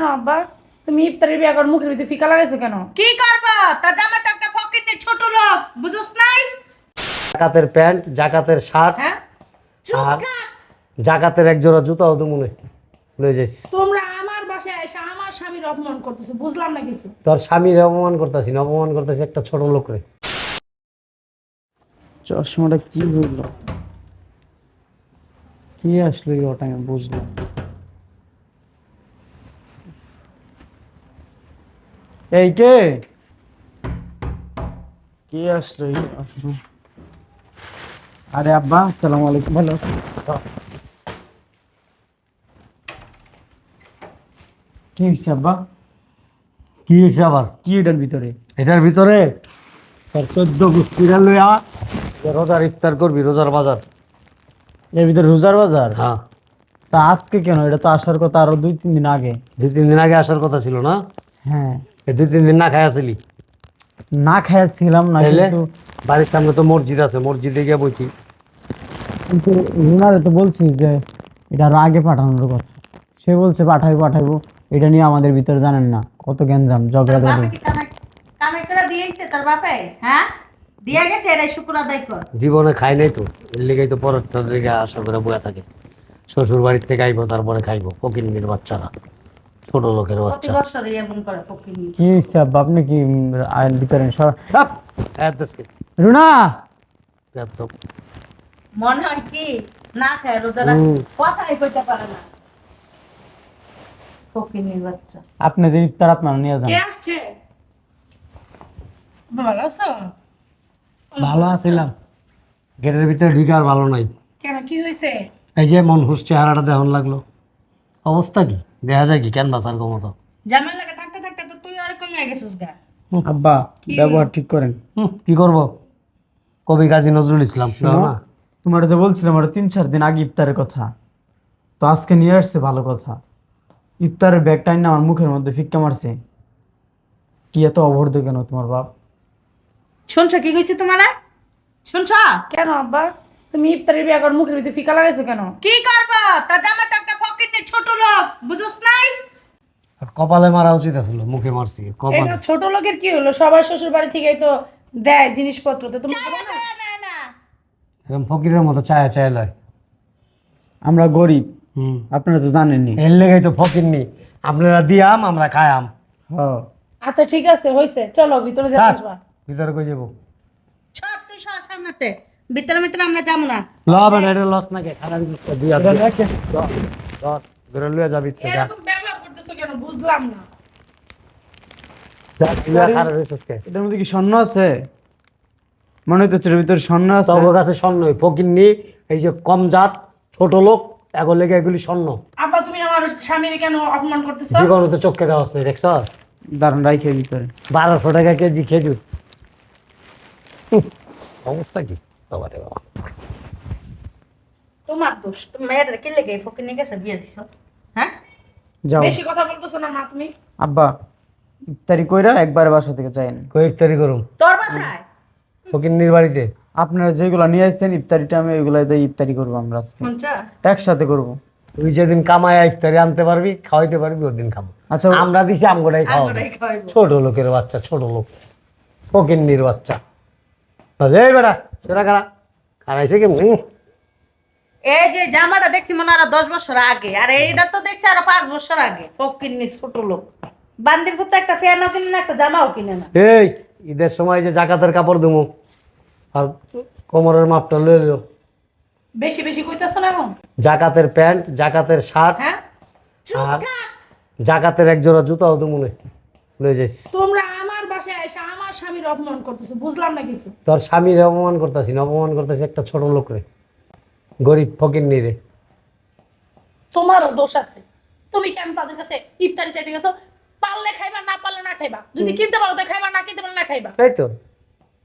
কেন আব্বা? তুমি ইফতারের বিয়া করার মুখের ভিতরে ফিকা লাগাইছো কেন? কি করব? তা জামাই তো একটা ফকির ছোট লোক বুঝছ নাই? জাকাতের প্যান্ট জাকাতের শার্ট হ্যাঁ? আর জাকাতের এক জোড়া জুতাও তো মনে লয়ে যাইস। তোমরা আমার বাসায় এসে আমার স্বামীর অপমান করতেছো বুঝলাম না কিছু? তোর স্বামীর অপমান করতেছি না অপমান করতেছি একটা ছোট লোক রে। চশমাটা কি হইল কি আসলো এই ওটা আমি বুঝলাম এই কে? কে আসলো? আরে আব্বা আসসালামু আলাইকুম ভালো কি হয়েছে আব্বা? কি হয়েছে আবার? কি এটার ভিতরে? এটার ভিতরে? তোর চোদ্দ গুষ্টিরা লইয়া রোজার ইফতার করবি রোজার বাজার। এর ভিতরে রোজার বাজার? হ্যাঁ। তা আজকে কেন? এটা তো আসার কথা আরও দুই তিন দিন আগে। দুই তিন দিন আগে আসার কথা ছিল না? হ্যাঁ। এই দুই তিন দিন না খাই আসিলি না খাইছিলাম না তাইলে কিন্তু বাড়ির সামনে তো মসজিদ আছে মসজিদে গিয়ে বইছি। কিন্তু রুনারে তো বলছি যে এটা আরও আগে পাঠানোর কথা। সে বলছে পাঠাই পাঠাইবো। এটা নিয়ে আমাদের ভিতরে জানেন না কত গ্যাঞ্জাম ঝগড়া তোর ঝগড়ি কি কামাই কামাই করে দিয়েছে তোর বাপে হ্যাঁ? দিয়া গেছে এরা শুক্র আদায় কর। জীবনে খাই নাই তো এর লেগেই তো পরের লেগে আশা করে বয়া থাকে। শ্বশুর বাড়ির থেকে আইবো তারপরে খাইবো ফকিন্নির বাচ্চারা। ছোট লোকের বাচ্চা। কি আপনি কি ভিতরে চাপ! হ্যাঁ। রুনা। মনে হয় কি? না খায়। কথাই কইতে পারে না। ইফতার আপনারা নিয়ে যান। কে আসছে? ভালো আছো? ভালো আছিলাম। গেটের ভিতরে ঢুকে আর ভালো নাই। কেন কি হয়েছে এই যে মন হুস চেহারাটা দেখন লাগল। অবস্থা কি? দেখা যায় কি কেন বাঁচার ক্ষমতা জামাই লাগে থাকতে থাকতে তো তুই আর কমে গেছিস গা। আব্বা ব্যবহার ঠিক করেন। কি করব? কবি কাজী নজরুল ইসলাম না তোমার যে বলছিলাম তিন চার দিন আগে ইফতারের কথা। তো আজকে নিয়ে আসছে ভালো কথা। ইফতারের ব্যাগটা না আমার মুখের মধ্যে ফিক্কা মারছে। কি এত অবর্ধ কেন তোমার বাপ? শুনছ কি কইছি তোমারা? শুনছ? কেন আব্বা? তুমি ইফতারের ব্যাগ করার মুখের ভিতরে ফিকা লাগাইছো কেন? কি করব? তা জামাই তো একটা ছোট লোক বুঝছ নাই? আর কপালে মারা উচিত আসলে মুখে মারছি কপালে। এটা ছোট লোকের কি হলো? সবার শ্বশুর বাড়ি থেকেই তো দেয় জিনিসপত্র তো তুমি না? না, না, না। এরকম ফকিরের মতো চায়া চায়া লয়। আমরা গরিব হুম। আপনারা তো জানেননি এর লেগেই তো ফকির নি। আপনারা দিয়াম আমরা খায়াম। হ্যাঁ। আচ্ছা ঠিক আছে হয়েছে চলো ভিতরে যাব। আসবা। ভিতরে কই যাব? সব তুই সব সামনেতে ভিতরে ভিতরে আমরা যাব না। ল বেটা এটা লস নাকি? খারাপ দিয়া। ঘরে লইয়া যাবি যা। এরকম ব্যবহার করতেছো কেন? বুঝলাম না। যা লইয়া খারাপ হইছিস কে? এটার মধ্যে কি স্বর্ণ আছে? মনে হইতেছে এর ভিতরে স্বর্ণ আছে। কাছে স্বর্ণ এই যে কম জাত ছোট লোক এগুলো লেগে এগুলি স্বর্ণ। আব্বা তুমি আমার স্বামীর কেন অপমান করতেছো? জীবনে তো চোখে দেওয়া আছে দেখছ দারুণ রাইখে ভিতরে। বারোশো টাকা কেজি খেজুর। অবস্থা কি? বাবা। তোমার দোষ। তুমি মেয়েটা কি লেগে ফকির নিয়ে গেছে? বিয়ে দিছ। হ্যাঁ? যাও। বেশি কথা বলতেছো না মা তুমি। আব্বা ইফতারি কইরা একবার বাসা থেকে চাইন কই ইফতারি করুম? তোর বাসায়? ফকির বাড়িতে? আপনারা যেগুলো নিয়ে আসছেন ইফতারিটা আমি ওইগুলো দিয়ে ইফতারি করব আমরা আজকে। একসাথে করব। তুই যেদিন কামায় ইফতারি আনতে পারবি খাওয়াইতে পারবি ওদিন খাব আচ্ছা আমরা দিছি আমগোটাই খাওয়াবো। ছোট লোকের বাচ্চা ছোট লোক। ফকিন্নির বাচ্চা। এই বেটা সেটা কারা খারাইছে কি এই যে জামাটা দেখছি মনে হয় আরও দশ বছর আগে আর এইটা তো দেখছি আরও পাঁচ বছর আগে ফকির নি ছোট লোক। বান্দির পুত্র একটা ফ্যানও কিনে না একটা জামাও কিনে না। এই ঈদের সময় যে জাকাতের কাপড় দেবো আর কোমরের মাপটা লয়ে লিও। বেশি বেশি কইতেছো না এখন? জাকাতের প্যান্ট জাকাতের শার্ট হ্যাঁ? আর জাকাতের এক জোড়া জুতাও দেবো লয়ে যাইস। তোমরা আমার বাসায় এসে আমার স্বামীর অপমান করতেছো বুঝলাম না কিছু। তোর স্বামীর অপমান করতেছি না অপমান করতেছি একটা ছোট লোক রে। গরিব ফকিন্নি রে তোমারও দোষ আছে। তুমি কেন তাদের কাছে ইফতারি চাইতে গেছো? পারলে খাইবা না পারলে না খাইবা। যদি কিনতে পারো তো খাইবা না কিনতে পারলে না খাইবা। তাই তো।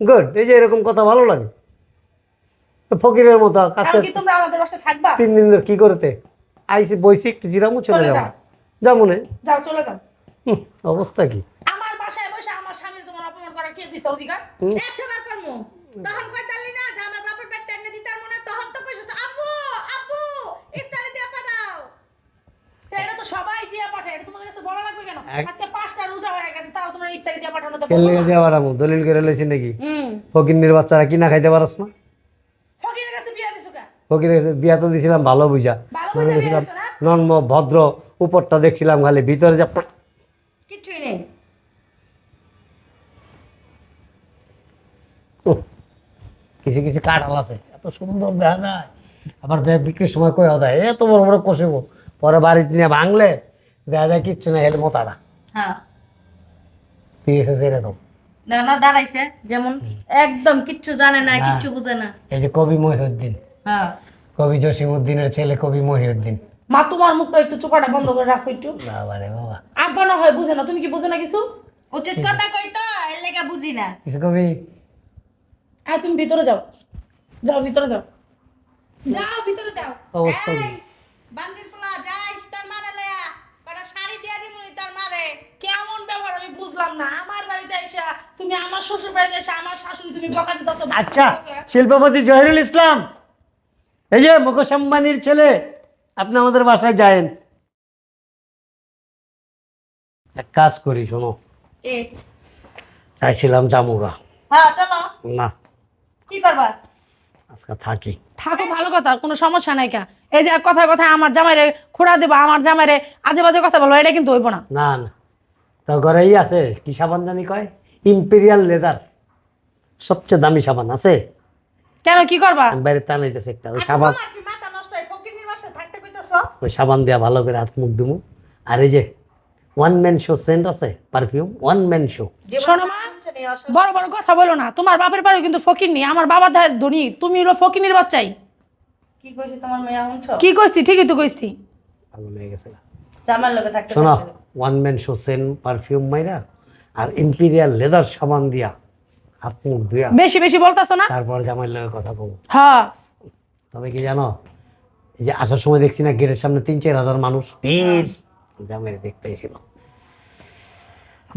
গুড এই যে এরকম কথা ভালো লাগে। তো ফকিরের মতো এখন কি তোমরা আমাদের বাসায় থাকবা? তিন দিন ধরে কি করতে? আইসি বইসি একটু জিরামু চলে যাব যাও। যেমন যাও চলে যাও। অবস্থা কি? আমার বাসায় বসে আমার স্বামী তোমার অপমান করার কে দিছে অধিকার? একশো বার করব তখন কই তালি না যে আমার বাপের ব্যাগ টেনে দিতার মনে তখন তো কইছো আব্বু আব্বু ইফতারি দিয়ে পাঠাও তো এটা তো সবাই দিয়ে পাঠায় এটা তোমাদের কাছে বলা এক- আজকে পাঁচটা রোজা হয়ে গেছে তাও তোমার ইফতারি দিয়ে পাঠানো তো কেলে দিয়ে দলিল করে লইছি নাকি? ফকিন্নির বাচ্চারা কিনা খাইতে পারস না? ফকিরের কাছে বিয়া দিছো কা? কাছে বিয়া তো দিছিলাম ভালো বুঝা। ভালো বুঝে না? নর্ম ভদ্র উপরটা দেখছিলাম খালি ভিতরে যা কিছুই নেই। কিছু কিছু কাঠাল আছে এত সুন্দর দেখা যায়। আবার বিক্রির সময় কয়ে যায় এত বড় বড় কষিব। পরে বাড়িতে নিয়ে ভাঙলে যায় কিচ্ছু না হেলে মোতাটা হ্যাঁ। দিয়ে এসেছে এরকম। না না দাঁড়াইছে যেমন একদম কিচ্ছু জানে না না। কিচ্ছু বুঝে না। এই যে কবি মহিউদ্দিন। হ্যাঁ। কবি জসিমউদ্দিনের ছেলে কবি মহিউদ্দিন। মা তোমার মুখটা একটু চোপাটা বন্ধ করে রাখো একটু। বাবা রে বাবা। আব্বা না হয় বুঝে না তুমি কি বুঝো না কিছু? উচিত কথা কই তো এর লেগা বুঝি না। কিছু কবি? হ্যাঁ তুমি ভিতরে যাও। যাও ভিতরে যাও। যাও ভিতরে যাও। অবশ্যই। বান্দির পোলা যাইস তার মারে লয়া কটা শাড়ি দিয়া দিমুনি তার মারে কেমন ব্যবহার আমি বুঝলাম না আমার বাড়িতে এসে তুমি আমার শ্বশুর বাড়িতে এসে আমার শাশুড়ি তুমি বকা দিতেছো। আচ্ছা শিল্পপতি জহিরুল ইসলাম এই যে মুকেশ আম্বানির ছেলে আপনি আমাদের বাসায় যায়েন। এক কাজ করি শোনো। চাইছিলাম জামুগা হ্যাঁ চলো। না। কি করবা? আজকে থাকি। থাকো ভালো কথা কোনো সমস্যা নাই কা। এই যে কথায় কথায় আমার জামাইরে খোড়া দেবা আমার জামাইরে আজে বাজে কথা বলব এটা কিন্তু হইব না। না না। তো ঘরেই আছে কি সাবান জানি কয়? ইম্পেরিয়াল লেদার সবচেয়ে দামি সাবান আছে। কেন কি করবা? বাইরে টানাইতেছে একটা ওই সাবান। কি মাথা নষ্ট হয়? বাসায় থাকতে কইতাছ? ওই সাবান দিয়া ভালো করে হাত মুখ দিমু আর এই যে ওয়ান ম্যান শো সেন্ট আছে পারফিউম ওয়ান ম্যান শো শোনো মা বড় বড় কথা বলো না তোমার বাপের বাড়ি কিন্তু ফকির নি আমার বাবার ধারে ধনী তুমি হলো ফকিনির বাচ্চাই। কি কইছি তোমার মেয়ে শুনছ কি কইছি? ঠিকই তো কইছি। হয়ে গেছে। জামার লগে থাকতে শোনো। One man show scent perfume মাইরা আর ইম্পিরিয়াল লেদার সাবান দিয়া হাত মুখ দিয়া বেশি বেশি বলতাছো না? তারপর জামাইয়ের লগে কথা বলব। হ্যাঁ। তবে কি জানো এই যে আসার সময় দেখছি না গেটের সামনে তিন চার হাজার মানুষ ভিড়। জামাইয়ের দেখতে এসেছিল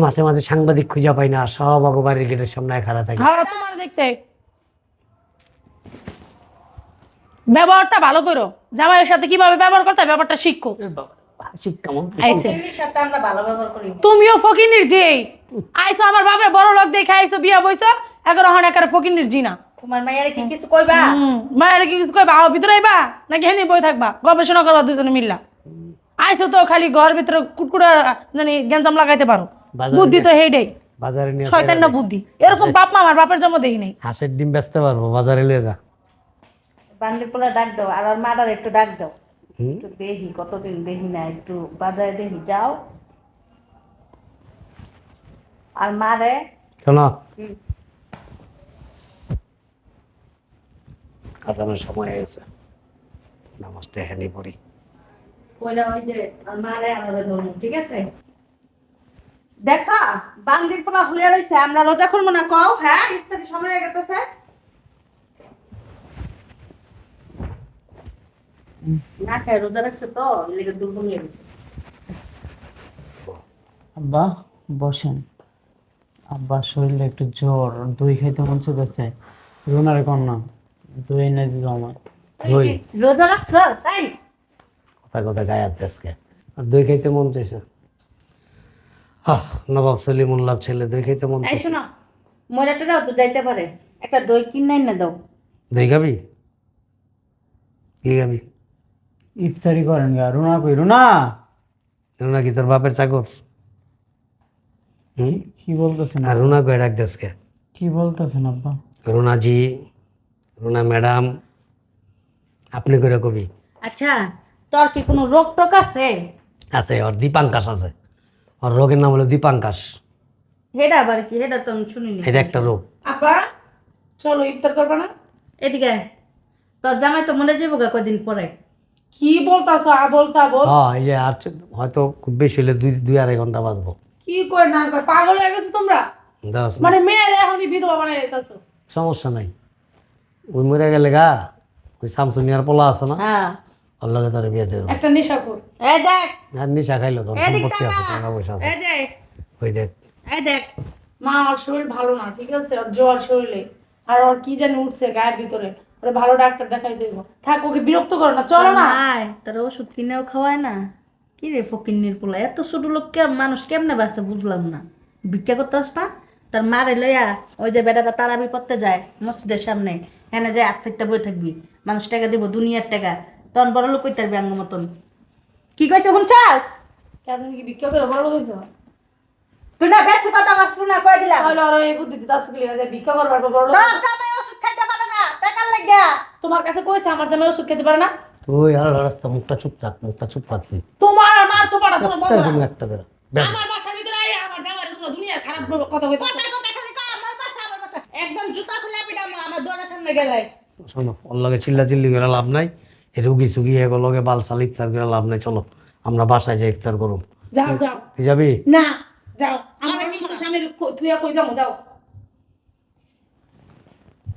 মাঝে মাঝে সাংবাদিক খুঁজে পাই না সব আগে বাড়ির গেটের সামনে খাড়া থাকে। হ্যাঁ তোমার দেখতে। ব্যবহারটা ভালো করো। জামাইয়ের সাথে কীভাবে ব্যবহার করতে হয় ব্যাপারটা শিখো। শিক্ষা তুমিও ফকিনির আইসো আমার বাপের বড় লোক দেখে আইসো বিয়া বইছো এগারো হন একারে ফকিনির জি না তোমার মায়ের কি কিছু কইবা? মায়ের কি কিছু কইবা? আও ভিতরে আইবা? নাকি হেনি বই থাকবা? গবেষণা করবা দুজনে মিল্লা। আইসো তো খালি ঘর ভিতরে কুটকুড়া জানি গেঞ্জাম লাগাইতে পারো। বুদ্ধি তো হেইডাই। বাজারে নিয়ে শয়তান না বুদ্ধি। এরকম বাপ মা আমার বাপের জন্ম দেখি নাই। হাঁসের ডিম বেচতে পারব বাজারে নিয়ে যা। বান্দির পোলা ডাক দাও আর আর মাদার একটু ডাক দাও? একটু দেখি কতদিন দেখি না একটু বাজারে দেখি যাও। আর মারে? শোনো। সময় হয়ে গেছে নামাজটা হেনি পড়ি। কইলা ওই যে আর মারে আমাদের ধরুন ঠিক আছে? দেখছ? বান্দির পোলা হইয়া রইছে আমরা রোজা করব না কও হ্যাঁ? ইত্যাদি সময় হয়ে গেছে। না খায় রোজা রাখছে তো লেগে দুর্বল হয়ে গেছে আব্বা বসেন আব্বার শরীরে একটু জ্বর দই খাইতে মন চাইতেছে রুনারে কর না দই এনে দিল আমার দই রোজা রাখছো সাই কথা কথা গায়ে দেশকে আর দই খাইতে মন চাইছে আহ নবাব সলিমুল্লাহর ছেলে দই খাইতে মন এই চাইছে শোনো মরাটারাও তো যাইতে পারে একটা দই কিনাই না দাও দই খাবি কি খাবি ইফতারি করেন গা রুনা কই? রুনা! রুনা কি তোর বাপের চাকর? হুম কি বলতেছেন? আর রুনা কয়ে ডাক দেশকে কি? বলতেছেন আব্বা? রুনাজি রুনা ম্যাডাম আপনি করে কবি। আচ্ছা তোর কি কোনো রোগ টোক আছে? আছে ওর দীপাঙ্কাশ আছে। ওর রোগের নাম হলো দীপাঙ্কাশ। হেডা আবার কি? হেডা তো আমি শুনিনি। এটা একটা রোগ। আপা চলো ইফতার করবা না? এদিকে তোর জামাই তো মনে যাব গা কদিন পরে। কি বলতাছো? আ বলতা বল হ্যাঁ এই যে আর হয়তো খুব বেশি হলে দুই দুই আড়াই ঘণ্টা বাঁচবো কি কই না কই? পাগল হয়ে গেছো তোমরা? দশ মানে মেয়ের এখনই বিধবা বানাই দিতেছো সমস্যা নাই। ওই মরে গেলে গা ওই পোলা আছে না? হ্যাঁ। তোর বিয়ে দেবো। একটা নেশাখোর। এই দেখ। আর নিশা খাইলো সম্পত্তি আছে টাকা পয়সা আছে। এই দেখ। ওই দেখ। এই দেখ। মা ওর শরীর ভালো না ঠিক আছে? ওর জ্বর শরীরে। আর ওর কি জানি উঠছে গায়ের ভিতরে। ওরে ভালো ডাক্তার দেখাই দেবো। থাক ওকে বিরক্ত করো না চলো না। ওষুধ কিনেও খাওয়ায় না। কি রে ফকিন্নির পোলা এত ছোট লোক মানুষ কেমনে বাসে বুঝলাম না। ভিক্ষা করতে না? তার মারে লইয়া ওই যে বেটাটা তারাবি যায় মসজিদের সামনে। এনে যায় ফিরতে বই থাকবি। মানুষ টাকা দিব দুনিয়ার টাকা। তখন বড় লোক কইতে পারবি আঙ্গ মতন। কি কইছে শুনছাস? কেন কি ভিক্ষা করে বড় তুই না বেশি কথা কস শুনা কই দিলাম। তাহলে আরও এই বুদ্ধি দিতে আসতে গেলে বিক্রি করবার বড় লোক তোর জামাই ওষুধ খাইতে পারে তোমার কাছে কইছে আমার জামাই ওষুধ খেতে পারে না? তুই আর রাস্তা মুখটা চুপ থাক মুখটা চুপ রাখবি তোমার আর মার চোপাটা তোমার বন্ধ না। একটা করে আমার বাসার ভিতরে আইয়া আমার জামাইয়ের জন্য দুনিয়া খারাপ কথা কইতে কথা কথা খালি আমার বাসা আমার বাসা। একদম জুতা খুলে আমার সামনে গেলাই শোনো ওর লগে চিল্লা চিল্লি করে লাভ নাই। এ রুগী সুগি এগো লগে বাল সাল ইফতার করে লাভ নাই। চলো আমরা বাসায় যাই ইফতার করুম। যাও যাও। তুই যাবি? না যাও। আমার স্বামীর থুইয়া কই যাব? যাও।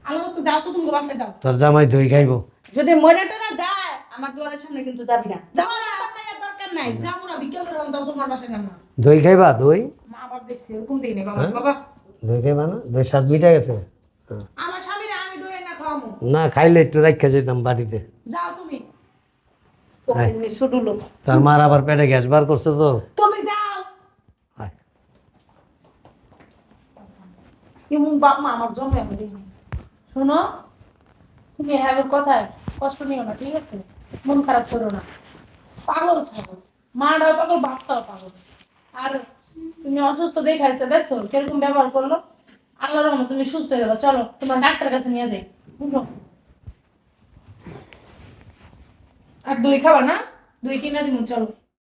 আলোস্ত যাও তো তুমি বাসায় যাও। তোর জামাই দই খাইবো। যদি মনে যায় আমার দুয়ারের সামনে কিন্তু যাবি না। যাও না। আমার দরকার নাই। যাব না বিক্রি করে দাও তোমার বাসায় যাব না। দই খাইবা? দই? মা আবার দেখছি এরকম দিই না বাবা। বাবা। দই খাইবা না? দই স্বাদ মিটা গেছে? হ্যাঁ। আমার স্বামীরা আমি দই না খাওয়াবো না খাইলে একটু রাখা যেতাম বাড়িতে। যাও তুমি। ফকিন্নি ছোট লোক। তার মার আবার পেটে গ্যাস বার করছে তো। তুমি যাও। এমন বাপ মা আমার জন্মে আমি। শোনো, তুমি হ্যাঁ কথায় কষ্ট নিও না, ঠিক আছে? মন খারাপ করো না। পাগল ছাগল। মাটাও পাগল, বাপটাও পাগল। আর তুমি অসুস্থ দেখাইছো, দেখছ? কীরকম ব্যবহার করল? আল্লাহ রহমত তুমি সুস্থ হয়ে যাবে। চলো, তোমার ডাক্তারের কাছে নিয়ে যাই। বুঝলো আর দই খাবা না? দই কিনা দিমু, চলো।